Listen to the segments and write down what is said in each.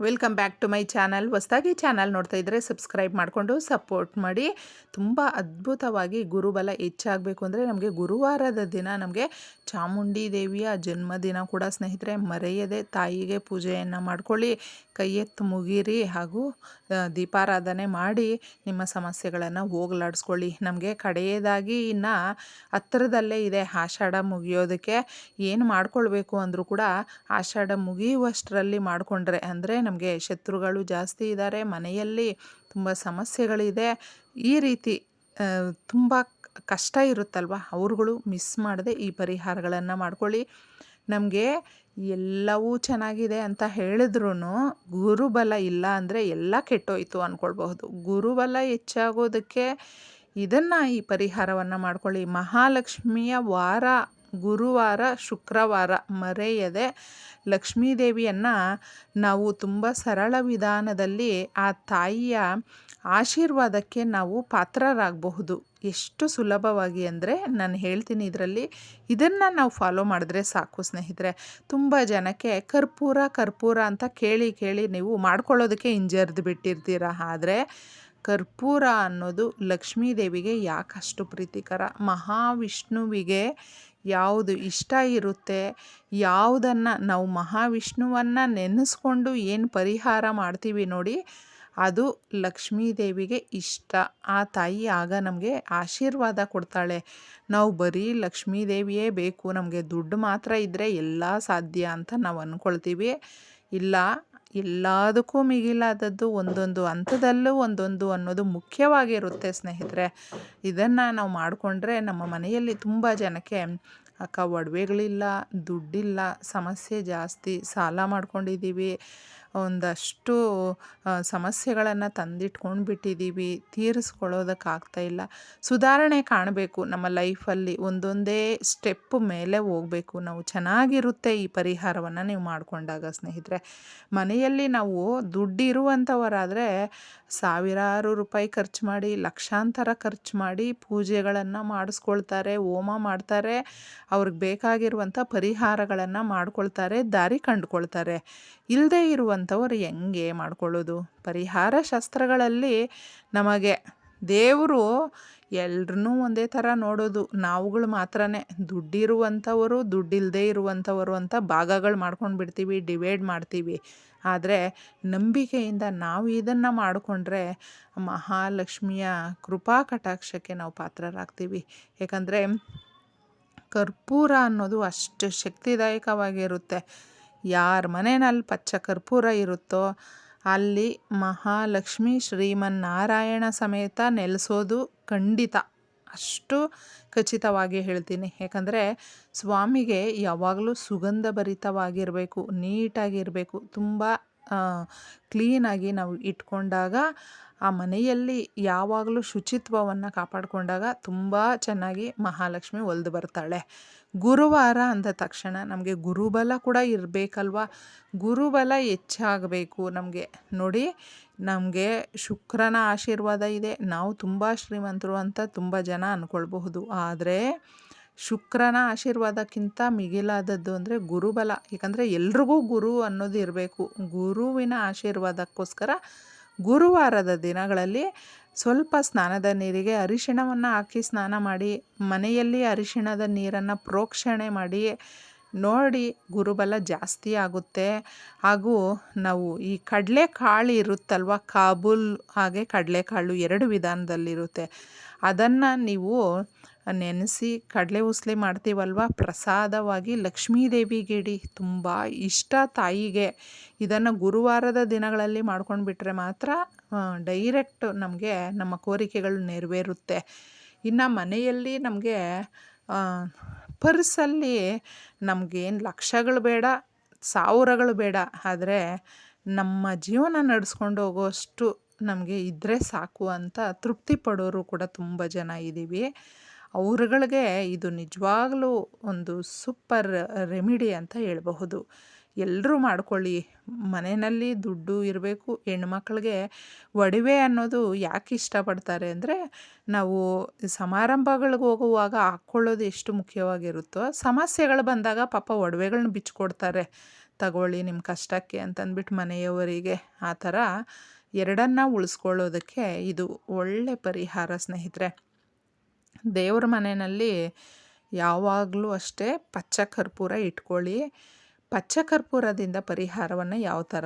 Welcome back to my channel ಹೊಸದಾಗಿ channel ನೋಡ್ತಾ ಇದ್ದರೆ ಸಬ್ಸ್ಕ್ರೈಬ್ ಮಾಡಿಕೊಂಡು ಸಪೋರ್ಟ್ ಮಾಡಿ. ತುಂಬ ಅದ್ಭುತವಾಗಿ ಗುರುಬಲ ಹೆಚ್ಚಾಗಬೇಕು ಅಂದರೆ ನಮಗೆ ಗುರುವಾರದ ದಿನ ನಮಗೆ ಚಾಮುಂಡಿ ದೇವಿಯ ಜನ್ಮದಿನ ಕೂಡ ಸ್ನೇಹಿತರೆ, ಮರೆಯದೆ ತಾಯಿಗೆ ಪೂಜೆಯನ್ನು ಮಾಡಿಕೊಳ್ಳಿ ಕೈ ಎತ್ತು ಮುಗಿರಿ ಹಾಗೂ ದೀಪಾರಾಧನೆ ಮಾಡಿ ನಿಮ್ಮ ಸಮಸ್ಯೆಗಳನ್ನು ಹೋಗಲಾಡಿಸ್ಕೊಳ್ಳಿ. ನಮಗೆ ಕಡೆಯದಾಗಿ ಇನ್ನು ಹತ್ತಿರದಲ್ಲೇ ಇದೆ ಆಷಾಢ ಮುಗಿಯೋದಕ್ಕೆ. ಏನು ಮಾಡಿಕೊಳ್ಬೇಕು ಅಂದರೂ ಕೂಡ ಆಷಾಢ ಮುಗಿಯುವಷ್ಟರಲ್ಲಿ ಮಾಡಿಕೊಂಡ್ರೆ ಅಂದರೆ ನಮಗೆ ಶತ್ರುಗಳು ಜಾಸ್ತಿ ಇದ್ದಾರೆ ಮನೆಯಲ್ಲಿ ತುಂಬ ಸಮಸ್ಯೆಗಳಿದೆ. ಈ ರೀತಿ ತುಂಬ ಕಷ್ಟ ಇರುತ್ತಲ್ವ? ಅವ್ರುಗಳು ಮಿಸ್ ಮಾಡದೆ ಈ ಪರಿಹಾರಗಳನ್ನು ಮಾಡ್ಕೊಳ್ಳಿ. ನಮಗೆ ಎಲ್ಲವೂ ಚೆನ್ನಾಗಿದೆ ಅಂತ ಹೇಳಿದ್ರೂ ಗುರುಬಲ ಇಲ್ಲ ಅಂದರೆ ಎಲ್ಲ ಕೆಟ್ಟೋಯ್ತು ಅಂದ್ಕೊಳ್ಬಹುದು ಗುರುಬಲ ಹೆಚ್ಚಾಗೋದಕ್ಕೆ ಇದನ್ನು ಈ ಪರಿಹಾರವನ್ನು ಮಾಡ್ಕೊಳ್ಳಿ. ಮಹಾಲಕ್ಷ್ಮಿಯ ವಾರ ಗುರುವಾರ, ಶುಕ್ರವಾರ ಮರೆಯದೆ ಲಕ್ಷ್ಮೀದೇವಿಯನ್ನು ನಾವು ತುಂಬ ಸರಳ ವಿಧಾನದಲ್ಲಿ ಆ ತಾಯಿಯ ಆಶೀರ್ವಾದಕ್ಕೆ ನಾವು ಪಾತ್ರರಾಗಬಹುದು. ಎಷ್ಟು ಸುಲಭವಾಗಿ ಅಂದರೆ ನಾನು ಹೇಳ್ತೀನಿ ಇದರಲ್ಲಿ, ಇದನ್ನು ನಾವು ಫಾಲೋ ಮಾಡಿದ್ರೆ ಸಾಕು ಸ್ನೇಹಿತರೆ. ತುಂಬ ಜನಕ್ಕೆ ಕರ್ಪೂರ ಕರ್ಪೂರ ಅಂತ ಕೇಳಿ ಕೇಳಿ ನೀವು ಮಾಡ್ಕೊಳ್ಳೋದಕ್ಕೆ ಹಿಂಜರಿದು ಬಿಟ್ಟಿರ್ತೀರ? ಆದರೆ ಕರ್ಪೂರ ಅನ್ನೋದು ಲಕ್ಷ್ಮೀದೇವಿಗೆ ಯಾಕಷ್ಟು ಪ್ರೀತಿಕರ? ಮಹಾವಿಷ್ಣುವಿಗೆ ಯಾವುದು ಇಷ್ಟ ಇರುತ್ತೆ, ಯಾವುದನ್ನು ನಾವು ಮಹಾವಿಷ್ಣುವನ್ನು ನೆನೆಸ್ಕೊಂಡು ಏನು ಪರಿಹಾರ ಮಾಡ್ತೀವಿ ನೋಡಿ, ಅದು ಲಕ್ಷ್ಮೀ ದೇವಿಗೆ ಇಷ್ಟ. ಆ ತಾಯಿ ಆಗ ನಮಗೆ ಆಶೀರ್ವಾದ ಕೊಡ್ತಾಳೆ. ನಾವು ಬರೀ ಲಕ್ಷ್ಮೀ ದೇವಿಯೇ ಬೇಕು, ನಮಗೆ ದುಡ್ಡು ಮಾತ್ರ ಇದ್ದರೆ ಎಲ್ಲ ಸಾಧ್ಯ ಅಂತ ನಾವು ಅಂದ್ಕೊಳ್ತೀವಿ ಇಲ್ಲ ಎಲ್ಲದಕ್ಕೂ ಮಿಗಿಲಾದದ್ದು ಒಂದೊಂದು ಹಂತದಲ್ಲೂ ಒಂದೊಂದು ಅನ್ನೋದು ಮುಖ್ಯವಾಗಿರುತ್ತೆ, ಸ್ನೇಹಿತರೆ. ಇದನ್ನು ನಾವು ಮಾಡಿಕೊಂಡ್ರೆ ನಮ್ಮ ಮನೆಯಲ್ಲಿ ತುಂಬ ಜನಕ್ಕೆ, ಅಕ್ಕ, ಒಡವೆಗಳಿಲ್ಲ, ದುಡ್ಡಿಲ್ಲ, ಸಮಸ್ಯೆ ಜಾಸ್ತಿ, ಸಾಲ ಮಾಡ್ಕೊಂಡಿದ್ದೀವಿ ಒಂದಷ್ಟು ಸಮಸ್ಯೆಗಳನ್ನು ತಂದಿಟ್ಕೊಂಡು ಬಿಟ್ಟಿದ್ದೀವಿ ತೀರಿಸ್ಕೊಳ್ಳೋದಕ್ಕಾಗ್ತಾ ಇಲ್ಲ. ಸುಧಾರಣೆ ಕಾಣಬೇಕು. ನಮ್ಮ ಲೈಫಲ್ಲಿ ಒಂದೊಂದೇ ಸ್ಟೆಪ್ ಮೇಲೆ ಹೋಗಬೇಕು. ನಾವು ಚೆನ್ನಾಗಿರುತ್ತೆ ಈ ಪರಿಹಾರವನ್ನು ನೀವು ಮಾಡಿಕೊಂಡಾಗ ಸ್ನೇಹಿತರೆ. ಮನೆಯಲ್ಲಿ ನಾವು ದುಡ್ಡಿರುವಂಥವರಾದರೆ ಸಾವಿರಾರು ರೂಪಾಯಿ ಖರ್ಚು ಮಾಡಿ, ಲಕ್ಷಾಂತರ ಖರ್ಚು ಮಾಡಿ ಪೂಜೆಗಳನ್ನು ಮಾಡಿಸ್ಕೊಳ್ತಾರೆ, ಹೋಮ ಮಾಡ್ತಾರೆ, ಅವ್ರಿಗೆ ಬೇಕಾಗಿರುವಂಥ ಪರಿಹಾರಗಳನ್ನು ಮಾಡ್ಕೊಳ್ತಾರೆ, ದಾರಿ ಕಂಡುಕೊಳ್ತಾರೆ. ಇಲ್ಲದೇ ಇರುವಂಥವ್ರು ಹೆಂಗೆ ಮಾಡ್ಕೊಳ್ಳೋದು? ಪರಿಹಾರ ಶಾಸ್ತ್ರಗಳಲ್ಲಿ ನಮಗೆ ದೇವರು ಎಲ್ರನ್ನೂ ಒಂದೇ ಥರ ನೋಡೋದು. ನಾವುಗಳು ಮಾತ್ರನೇ. ದುಡ್ಡಿರುವಂಥವರು ದುಡ್ಡಿಲ್ಲದೆ ಇರುವಂಥವರು ಅಂತ ಭಾಗಗಳು ಮಾಡ್ಕೊಂಡು ಬಿಡ್ತೀವಿ ಡಿವೈಡ್ ಮಾಡ್ತೀವಿ. ಆದರೆ ನಂಬಿಕೆಯಿಂದ ನಾವು ಇದನ್ನು ಮಾಡಿಕೊಂಡ್ರೆ ಮಹಾಲಕ್ಷ್ಮಿಯ ಕೃಪಾ ಕಟಾಕ್ಷಕ್ಕೆ ನಾವು ಪಾತ್ರರಾಗ್ತೀವಿ. ಯಾಕಂದರೆ ಕರ್ಪೂರ ಅನ್ನೋದು ಅಷ್ಟು ಶಕ್ತಿದಾಯಕವಾಗಿರುತ್ತೆ. ಯಾರ ಮನೆಯಲ್ಲಿ ಪಚ್ಚ ಕರ್ಪೂರ ಇರುತ್ತೋ, ಅಲ್ಲಿ ಮಹಾಲಕ್ಷ್ಮಿ ಶ್ರೀಮನ್ನಾರಾಯಣ ಸಮೇತ ನೆಲೆಸೋದು ಖಂಡಿತ. ಅಷ್ಟು ಖಚಿತವಾಗಿ ಹೇಳ್ತೀನಿ. ಯಾಕಂದರೆ ಸ್ವಾಮಿಗೆ ಯಾವಾಗಲೂ ಸುಗಂಧ ಭರಿತವಾಗಿರಬೇಕು ನೀಟಾಗಿರಬೇಕು, ತುಂಬ ಕ್ಲೀನಾಗಿ ನಾವು ಇಟ್ಕೊಂಡಾಗ ಆ ಮನೆಯಲ್ಲಿ ಯಾವಾಗಲೂ ಶುಚಿತ್ವವನ್ನು ಕಾಪಾಡಿಕೊಂಡಾಗ ತುಂಬ ಚೆನ್ನಾಗಿ ಮಹಾಲಕ್ಷ್ಮಿ ಒಲ್ದು ಬರ್ತಾಳೆ. ಗುರುವಾರ ಅಂದ ತಕ್ಷಣ ನಮಗೆ ಗುರುಬಲ ಕೂಡ ಇರಬೇಕಲ್ವ? ಗುರುಬಲ ಹೆಚ್ಚಾಗಬೇಕು ನಮಗೆ. ನೋಡಿ, ನಮಗೆ ಶುಕ್ರನ ಆಶೀರ್ವಾದ ಇದೆ. ನಾವು ತುಂಬ ಶ್ರೀಮಂತರು ಅಂತ ತುಂಬ ಜನ ಅಂದ್ಕೊಳ್ಬಹುದು ಆದರೆ ಶುಕ್ರನ ಆಶೀರ್ವಾದಕ್ಕಿಂತ ಮಿಗಿಲಾದದ್ದು ಅಂದರೆ ಗುರುಬಲ. ಯಾಕಂದರೆ ಎಲ್ರಿಗೂ ಗುರು ಅನ್ನೋದು ಇರಬೇಕು. ಗುರುವಿನ ಆಶೀರ್ವಾದಕ್ಕೋಸ್ಕರ ಗುರುವಾರದ ದಿನಗಳಲ್ಲಿ ಸ್ವಲ್ಪ ಸ್ನಾನದ ನೀರಿಗೆ ಅರಿಶಿಣವನ್ನು ಹಾಕಿ ಸ್ನಾನ ಮಾಡಿ, ಮನೆಯಲ್ಲಿ ಅರಿಶಿಣದ ನೀರನ್ನು ಪ್ರೋಕ್ಷಣೆ ಮಾಡಿ, ನೋಡಿ ಗುರುಬಲ ಜಾಸ್ತಿ ಆಗುತ್ತೆ. ಹಾಗೂ ನಾವು ಈ ಕಡಲೆಕಾಳು ಇರುತ್ತಲ್ವ, ಕಾಬೂಲ್ ಹಾಗೆ ಕಡಲೆಕಾಳು ಎರಡು ವಿಧಾನದಲ್ಲಿರುತ್ತೆ. ಅದನ್ನು ನೀವು ನೆನೆಸಿ ಕಡಲೆ ಉಸ್ಲೆ ಮಾಡ್ತೀವಲ್ವ? ಪ್ರಸಾದವಾಗಿ ಲಕ್ಷ್ಮೀದೇವಿಗೆಡಿ. ತುಂಬ ಇಷ್ಟ ತಾಯಿಗೆ. ಇದನ್ನು ಗುರುವಾರದ ದಿನಗಳಲ್ಲಿ ಮಾಡ್ಕೊಂಡು ಬಿಟ್ಟರೆ ಮಾತ್ರ ಡೈರೆಕ್ಟ್ ನಮಗೆ ನಮ್ಮ ಕೋರಿಕೆಗಳು ನೆರವೇರುತ್ತೆ. ಇನ್ನು ಮನೆಯಲ್ಲಿ ನಮಗೆ ಪರ್ಸಲ್ಲಿ ನಮಗೇನು ಲಕ್ಷಗಳು ಬೇಡ, ಸಾವಿರಗಳು ಬೇಡ. ಆದರೆ ನಮ್ಮ ಜೀವನ ನಡೆಸ್ಕೊಂಡು ಹೋಗೋಷ್ಟು ನಮಗೆ ಇದ್ದರೆ ಸಾಕು ಅಂತ ತೃಪ್ತಿ ಪಡೋರು ಕೂಡ ತುಂಬ ಜನ ಇದ್ದೀವಿ ಅವ್ರುಗಳಿಗೆ ಇದು ನಿಜವಾಗ್ಲೂ ಒಂದು ಸೂಪರ್ ರೆಮಿಡಿ ಅಂತ ಹೇಳಬಹುದು. ಎಲ್ಲರೂ ಮಾಡ್ಕೊಳ್ಳಿ. ಮನೆಯಲ್ಲಿ ದುಡ್ಡು ಇರಬೇಕು, ಹೆಣ್ಮಕ್ಳಿಗೆ ಒಡವೆ ಅನ್ನೋದು ಯಾಕೆ ಇಷ್ಟಪಡ್ತಾರೆ ಅಂದರೆ, ನಾವು ಸಮಾರಂಭಗಳಿಗೆ ಹೋಗುವಾಗ ಹಾಕ್ಕೊಳ್ಳೋದು ಎಷ್ಟು ಮುಖ್ಯವಾಗಿರುತ್ತೋ, ಸಮಸ್ಯೆಗಳು ಬಂದಾಗ ಪಾಪ ಒಡವೆಗಳನ್ನ ಬಿಚ್ಕೊಡ್ತಾರೆ. ತಗೊಳ್ಳಿ ನಿಮ್ಮ ಕಷ್ಟಕ್ಕೆ ಅಂತಂದ್ಬಿಟ್ಟು ಮನೆಯವರಿಗೆ. ಆ ಥರ ಎರಡನ್ನ ಉಳಿಸ್ಕೊಳ್ಳೋದಕ್ಕೆ ಇದು ಒಳ್ಳೆ ಪರಿಹಾರ ಸ್ನೇಹಿತರೆ. ದೇವ್ರ ಮನೆಯಲ್ಲಿ ಯಾವಾಗಲೂ ಅಷ್ಟೇ ಪಚ್ಚ ಕರ್ಪೂರ ಇಟ್ಕೊಳ್ಳಿ. ಪಚ್ಚ ಕರ್ಪೂರದಿಂದ ಪರಿಹಾರವನ್ನು ಯಾವ ಥರ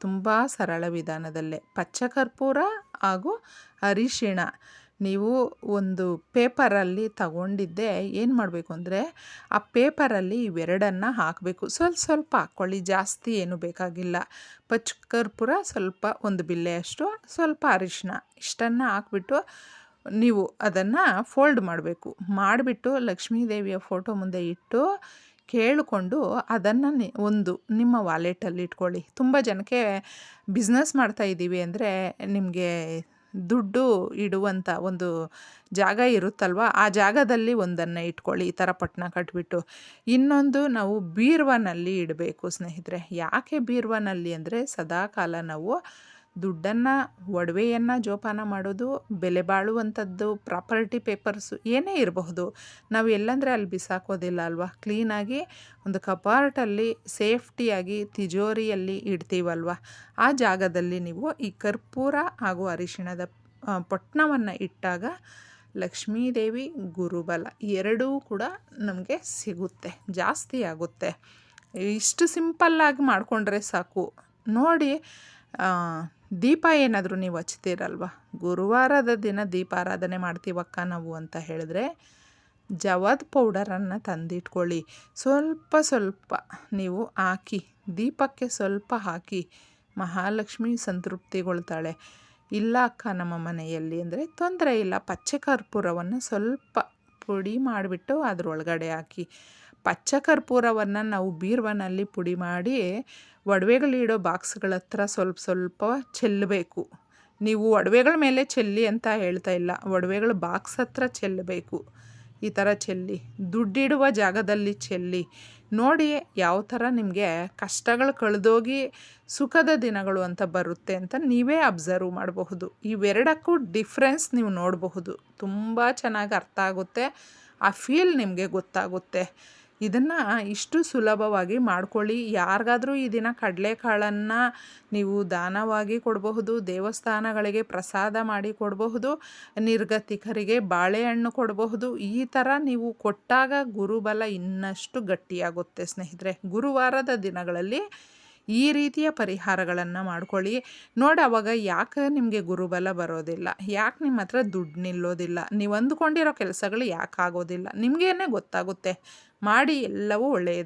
ತುಂಬ ಸರಳ ವಿಧಾನದಲ್ಲೇ. ಪಚ್ಚ ಕರ್ಪೂರ ಹಾಗೂ ಅರಿಶಿಣ. ನೀವು ಒಂದು ಪೇಪರಲ್ಲಿ ತಗೊಂಡಿದ್ದೆ ಏನು ಮಾಡಬೇಕು ಅಂದರೆ, ಆ ಪೇಪರಲ್ಲಿ ಇವೆರಡನ್ನು ಹಾಕಬೇಕು. ಸ್ವಲ್ಪ ಸ್ವಲ್ಪ ಹಾಕ್ಕೊಳ್ಳಿ ಜಾಸ್ತಿ ಏನು ಬೇಕಾಗಿಲ್ಲ. ಪಚ್ಚ ಕರ್ಪೂರ ಸ್ವಲ್ಪ ಒಂದು ಬಿಲ್ಲೆಯಷ್ಟು, ಸ್ವಲ್ಪ ಅರಿಶಿಣ. ಇಷ್ಟನ್ನು ಹಾಕ್ಬಿಟ್ಟು ನೀವು ಅದನ್ನು ಫೋಲ್ಡ್ ಮಾಡಬೇಕು. ಮಾಡಿಬಿಟ್ಟು ಲಕ್ಷ್ಮೀ ದೇವಿಯ ಫೋಟೋ ಮುಂದೆ ಇಟ್ಟು ಕೇಳಿಕೊಂಡು ಅದನ್ನು ನಿ, ಒಂದು ನಿಮ್ಮ ವಾಲೆಟಲ್ಲಿ ಇಟ್ಕೊಳ್ಳಿ. ತುಂಬ ಜನಕ್ಕೆ ಬಿಸ್ನೆಸ್ ಮಾಡ್ತಾ ಇದ್ದೀವಿ ಅಂದರೆ ನಿಮಗೆ ದುಡ್ಡು ಇಡುವಂಥ ಒಂದು ಜಾಗ ಇರುತ್ತಲ್ವ, ಆ ಜಾಗದಲ್ಲಿ ಒಂದನ್ನು ಇಟ್ಕೊಳ್ಳಿ, ಈ ಥರ ಪಟ್ಟಣ ಕಟ್ಬಿಟ್ಟು. ಇನ್ನೊಂದು ನಾವು ಬೀರ್ವನಲ್ಲಿ ಇಡಬೇಕು ಸ್ನೇಹಿತರೆ. ಯಾಕೆ ಬೀರ್ವನಲ್ಲಿ ಅಂದರೆ ಸದಾಕಾಲ ನಾವು ದುಡ್ಡನ್ನು, ಒಡವೆಯನ್ನು ಜೋಪಾನ ಮಾಡೋದು, ಬೆಲೆ ಬಾಳುವಂಥದ್ದು, ಪ್ರಾಪರ್ಟಿ ಪೇಪರ್ಸು ಏನೇ ಇರಬಹುದು. ನಾವು ಎಲ್ಲಂದರೆ ಅಲ್ಲಿ ಬಿಸಾಕೋದಿಲ್ಲ ಅಲ್ವಾ? ಕ್ಲೀನಾಗಿ ಒಂದು ಕಪಾರ್ಟಲ್ಲಿ ಸೇಫ್ಟಿಯಾಗಿ ತಿಜೋರಿಯಲ್ಲಿ ಇಡ್ತೀವಲ್ವ? ಆ ಜಾಗದಲ್ಲಿ ನೀವು ಈ ಕರ್ಪೂರ ಹಾಗೂ ಅರಿಶಿಣದ ಪೊಟ್ಟಣವನ್ನು ಇಟ್ಟಾಗ ಲಕ್ಷ್ಮೀದೇವಿ, ಗುರುಬಲ ಎರಡೂ ಕೂಡ ನಮಗೆ ಸಿಗುತ್ತೆ. ಜಾಸ್ತಿ ಆಗುತ್ತೆ. ಇಷ್ಟು ಸಿಂಪಲ್ಲಾಗಿ ಮಾಡಿಕೊಂಡ್ರೆ ಸಾಕು. ನೋಡಿ ದೀಪ ಏನಾದರೂ ನೀವು ಹಚ್ತೀರಲ್ವ? ಗುರುವಾರದ ದಿನ ದೀಪಾರಾಧನೆ ಮಾಡ್ತೀವಕ್ಕ ನಾವು ಅಂತ ಹೇಳಿದ್ರೆ ಜವಾದ್ ಪೌಡರನ್ನು ತಂದಿಟ್ಕೊಳ್ಳಿ. ಸ್ವಲ್ಪ ಸ್ವಲ್ಪ ನೀವು ಹಾಕಿ, ದೀಪಕ್ಕೆ ಸ್ವಲ್ಪ ಹಾಕಿ, ಮಹಾಲಕ್ಷ್ಮಿ ಸಂತೃಪ್ತಿಗೊಳ್ತಾಳೆ. ಇಲ್ಲ ಅಕ್ಕ ನಮ್ಮ ಮನೆಯಲ್ಲಿ ಅಂದರೆ ತೊಂದರೆ ಇಲ್ಲ, ಪಚ್ಚೆ ಕರ್ಪೂರವನ್ನು ಸ್ವಲ್ಪ ಪುಡಿ ಮಾಡಿಬಿಟ್ಟು ಅದರೊಳಗಡೆ ಹಾಕಿ. ಪಚ್ಚ ಕರ್ಪೂರವನ್ನು ನಾವು ಬೀರ್ವನಲ್ಲಿ ಪುಡಿ ಮಾಡಿ ಒಡವೆಗಳಿಡೋ ಬಾಕ್ಸ್ಗಳ ಹತ್ರ ಸ್ವಲ್ಪ ಸ್ವಲ್ಪ ಚೆಲ್ಲಬೇಕು. ನೀವು ಒಡವೆಗಳ ಮೇಲೆ ಚೆಲ್ಲಿ ಅಂತ ಹೇಳ್ತಾ ಇಲ್ಲ. ಒಡವೆಗಳ ಬಾಕ್ಸ್ ಹತ್ರ ಚೆಲ್ಲಬೇಕು. ಈ ಥರ ಚೆಲ್ಲಿ. ದುಡ್ಡಿಡುವ ಜಾಗದಲ್ಲಿ ಚೆಲ್ಲಿ. ನೋಡಿ ಯಾವ ಥರ ನಿಮಗೆ ಕಷ್ಟಗಳು ಕಳೆದೋಗಿ ಸುಖದ ದಿನಗಳು ಅಂತ ಬರುತ್ತೆ ಅಂತ ನೀವೇ ಅಬ್ಸರ್ವ್ ಮಾಡಬಹುದು. ಇವೆರಡಕ್ಕೂ ಡಿಫ್ರೆನ್ಸ್ ನೀವು ನೋಡಬಹುದು. ತುಂಬ ಚೆನ್ನಾಗಿ ಅರ್ಥ ಆಗುತ್ತೆ. ಆ ಫೀಲ್ ನಿಮಗೆ ಗೊತ್ತಾಗುತ್ತೆ. ಇದನ್ನು ಇಷ್ಟು ಸುಲಭವಾಗಿ ಮಾಡ್ಕೊಳ್ಳಿ. ಯಾರಿಗಾದರೂ ಈ ದಿನ ಕಡಲೆಕಾಳನ್ನು ನೀವು ದಾನವಾಗಿ ಕೊಡಬಹುದು, ದೇವಸ್ಥಾನಗಳಿಗೆ ಪ್ರಸಾದ ಮಾಡಿ ಕೊಡಬಹುದು, ನಿರ್ಗತಿಕರಿಗೆ ಬಾಳೆಹಣ್ಣು ಕೊಡಬಹುದು, ಈ ಥರ ನೀವು ಕೊಟ್ಟಾಗ ಗುರುಬಲ ಇನ್ನಷ್ಟು ಗಟ್ಟಿಯಾಗುತ್ತೆ ಸ್ನೇಹಿತರೆ. ಗುರುವಾರದ ದಿನಗಳಲ್ಲಿ ಈ ರೀತಿಯ ಪರಿಹಾರಗಳನ್ನು ಮಾಡ್ಕೊಳ್ಳಿ. ನೋಡಿ ಅವಾಗ ಯಾಕೆ ನಿಮಗೆ ಗುರುಬಲ ಬರೋದಿಲ್ಲ? ಯಾಕೆ ನಿಮ್ಮ ಹತ್ರ ದುಡ್ಡು ನಿಲ್ಲೋದಿಲ್ಲ? ನೀವು ಅಂದುಕೊಂಡಿರೋ ಕೆಲಸಗಳು ಯಾಕೆ ಆಗೋದಿಲ್ಲ? ನಿಮಗೇನೆ ಗೊತ್ತಾಗುತ್ತೆ. ಮಾಡಿ ಎಲ್ಲವೂ ಒಳ್ಳೆಯದ?